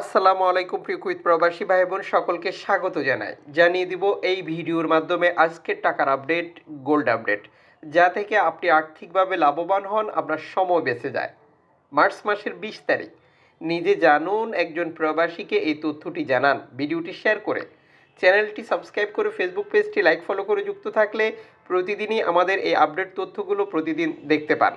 আসসালামু আলাইকুম প্রিয় কুইত প্রবাসী ভাই বোন সকলকে স্বাগত জানাই। জানিয়ে দিব এই ভিডিওর মাধ্যমে আজকের টাকার আপডেট, গোল্ড আপডেট। যা থেকে আপনি আর্থিকভাবে লাভবান হন, আপনার সময় বেঁচে যায়। মার্চ মাসের বিশ তারিখ। নিজে জানুন, একজন প্রবাসীকে এই তথ্যটি জানান। ভিডিওটি শেয়ার করে চ্যানেলটি সাবস্ক্রাইব করে ফেসবুক পেজটি লাইক, ফলো করে যুক্ত থাকলে প্রতিদিনই আমাদের এই আপডেট তথ্যগুলো প্রতিদিন দেখতে পান।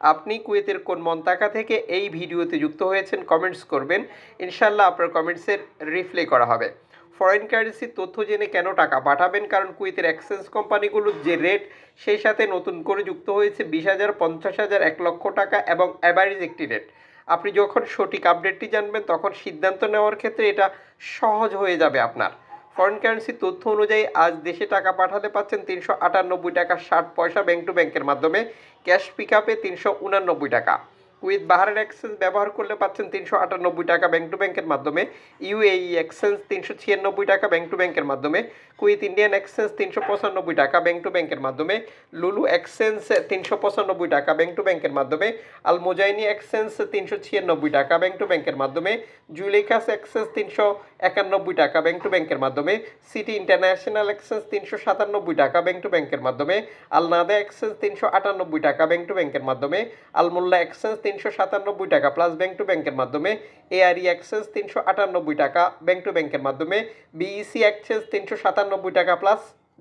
আপনি কুয়েতের কোন মন্তাকা থেকে এই ভিডিওতে যুক্ত হয়েছেন কমেন্টস করবেন। ইনশাল্লাহ আপনার কমেন্টসের রিপ্লাই করা হবে। ফরেন কারেন্সির তথ্য জেনে কেন টাকা পাঠাবেন? কারণ কুয়েতের এক্সচেঞ্জ কোম্পানিগুলোর যে রেট সেই সাথে নতুন করে যুক্ত হয়েছে বিশ হাজার, পঞ্চাশ হাজার, এক লক্ষ টাকা এবং অ্যাভারেজ একটি রেট আপনি যখন সঠিক আপডেটটি জানবেন, তখন সিদ্ধান্ত নেওয়ার ক্ষেত্রে এটা সহজ হয়ে যাবে আপনার। ফরেন কারেন্সি তথ্য অনুযায়ী আজ দেশে টাকা পাঠাতে পাচ্ছেন তিনশো আটানব্বই টাকা ষাট পয়সা ব্যাংক টু ব্যাংকের মাধ্যমে। ক্যাশ পিক আপে তিনশো উনানব্বই টাকা। উইথ বাহারের এক্সচেঞ্জ ব্যবহার করলে পাচ্ছেন তিনশো আটানব্বই টাকা ব্যাংক টু ব্যাংকের মাধ্যমে ইউএই এক্সচেঞ্জ তিনশো ছিয়ানব্বই টাকা ব্যাংক টু ব্যাংকের মাধ্যমে কুইথ ইন্ডিয়ান এক্সচেঞ্জ তিনশো পঁচানব্বই টাকা ব্যাংক টু ব্যাংকের মাধ্যমে লুলু এক্সচেঞ্জ তিনশো পঁচানব্বই টাকা ব্যাংক টু ব্যাংকের মাধ্যমে আল মোজাইনি এক্সচেঞ্জ তিনশো ছিয়ানব্বই টাকা ব্যাংক টু ব্যাংকের মাধ্যমে জুলেখাস এক্সচেঞ্জ তিনশো একানব্বই টাকা ব্যাংক টু ব্যাংকের মাধ্যমে সিটি ইন্টারন্যাশনাল এক্সচেঞ্জ তিনশো সাতানব্বই টাকা ব্যাংক টু ব্যাংকের মাধ্যমে আল নাদা এক্সচেঞ্জ তিনশো আটানব্বই টাকা ব্যাংক টু ব্যাংকের মাধ্যমে আলমোল্লা এক্সচেঞ্জ তিনশো সাতানব্বই টাকা প্লাস ব্যাংক টু ব্যাংকের মাধ্যমে এআরই অ্যাক্সেস তিনশো আটানব্বই টাকা ব্যাংক টু ব্যাংকের মাধ্যমে বিইসি অ্যাক্সেস তিনশো সাতানব্বই টাকা প্লাস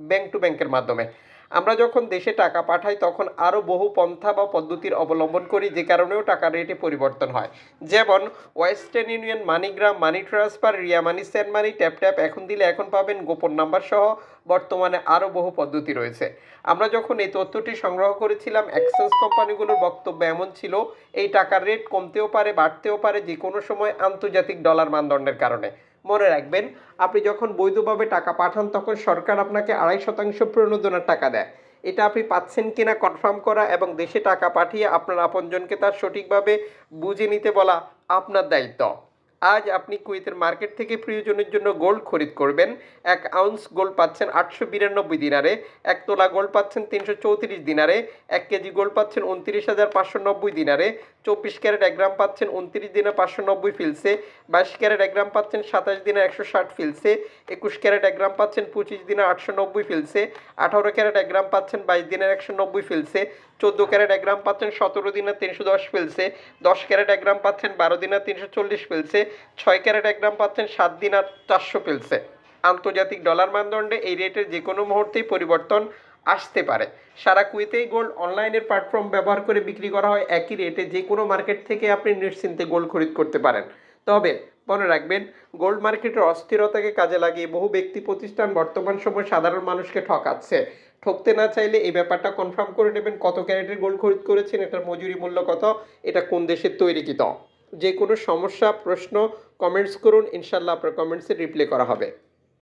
ব্যাংক টু ব্যাংকের মাধ্যমে। আমরা যখন দেশে টাকা পাঠাই, তখন আরও বহু পন্থা বা পদ্ধতির অবলম্বন করি, যে কারণেও টাকার রেটে পরিবর্তন হয়। যেমন, Western Union, MoneyGram, money transfer Ria money send money, tap tap, এখন দিলে এখন পাবেন গোপন নাম্বার সহ বর্তমানে আরও বহু পদ্ধতি রয়েছে। আমরা যখন এই তথ্যটি সংগ্রহ করেছিলাম, এক্সচেঞ্জ কোম্পানিগুলোর বক্তব্য এমন ছিল, এই টাকার রেট কমতেও পারে, বাড়তেও পারে যে কোনো সময় আন্তর্জাতিক ডলার মানদণ্ডের কারণে। মনে রাখবেন, আপনি যখন বৈধভাবে টাকা পাঠান, তখন সরকার আপনাকে আড়াই শতাংশ প্রণোদনার টাকা দেয়। এটা আপনি পাচ্ছেন কিনা কনফার্ম করা এবং দেশে টাকা পাঠিয়ে আপনার আপনজনকে তার সঠিকভাবে বুঝে নিতে বলা আপনার দায়িত্ব। আজ আপনি কুয়েতের মার্কেট থেকে প্রয়োজনের জন্য গোল্ড খরিদ করবেন। এক আউন্স গোল্ড পাচ্ছেন আটশো বিরানব্বই দিনারে, এক তোলা গোল্ড পাচ্ছেন তিনশো চৌত্রিশ দিনারে, এক কেজি গোল্ড পাচ্ছেন উনত্রিশ হাজার পাঁচশো নব্বই দিনারে, চব্বিশ ক্যারেট এক গ্রাম পাচ্ছেন উনত্রিশ দিনে পাঁচশো নব্বই ফিলসে, বাইশ ক্যারেট এক গ্রাম পাচ্ছেন সাতাশ দিনে একশো ষাট ফিলসে, একুশ ক্যারেট এক গ্রাম পাচ্ছেন পঁচিশ দিনে আটশো নব্বই ফিলসে, আঠারো ক্যারেট এক গ্রাম পাচ্ছেন বাইশ দিনের একশো নব্বই ফিলসে, চোদ্দ ক্যারেট এক গ্রাম পাচ্ছেন সতেরো দিনে তিনশো দশ ফিলসে, দশ ক্যারেট এক গ্রাম পাচ্ছেন বারো দিনে তিনশো চল্লিশ ফিলসে ছয় ক্যারেট এক গ্রাম পাচ্ছেন, সাত দিন আর চারশো ফিলসে আন্তর্জাতিক ডলার মানদণ্ডে এই রেটের যে কোনো মুহূর্তেই পরিবর্তন আসতে পারে। সারা কুয়েতেই গোল্ড অনলাইনের প্ল্যাটফর্ম ব্যবহার করে বিক্রি করা হয়, একই রেটে যে কোনো মার্কেট থেকে আপনি নিশ্চিন্তে গোল্ড খরিদ করতে পারেন। তবে মনে রাখবেন, গোল্ড মার্কেটের অস্থিরতাকে কাজে লাগিয়ে বহু ব্যক্তি প্রতিষ্ঠান বর্তমান সময় সাধারণ মানুষকে ঠকাচ্ছে। ঠকতে না চাইলে এই ব্যাপারটা কনফার্ম করে নেবেন কত ক্যারেটের গোল্ড খরিদ করেছেন, এটার মজুরি মূল্য কত, এটা কোন দেশের তৈরি তৈরিকৃত। যে কোনো সমস্যা প্রশ্ন কমেন্টস করুন। ইনশাল্লাহ আপনার কমেন্টসে রিপ্লাই করা হবে।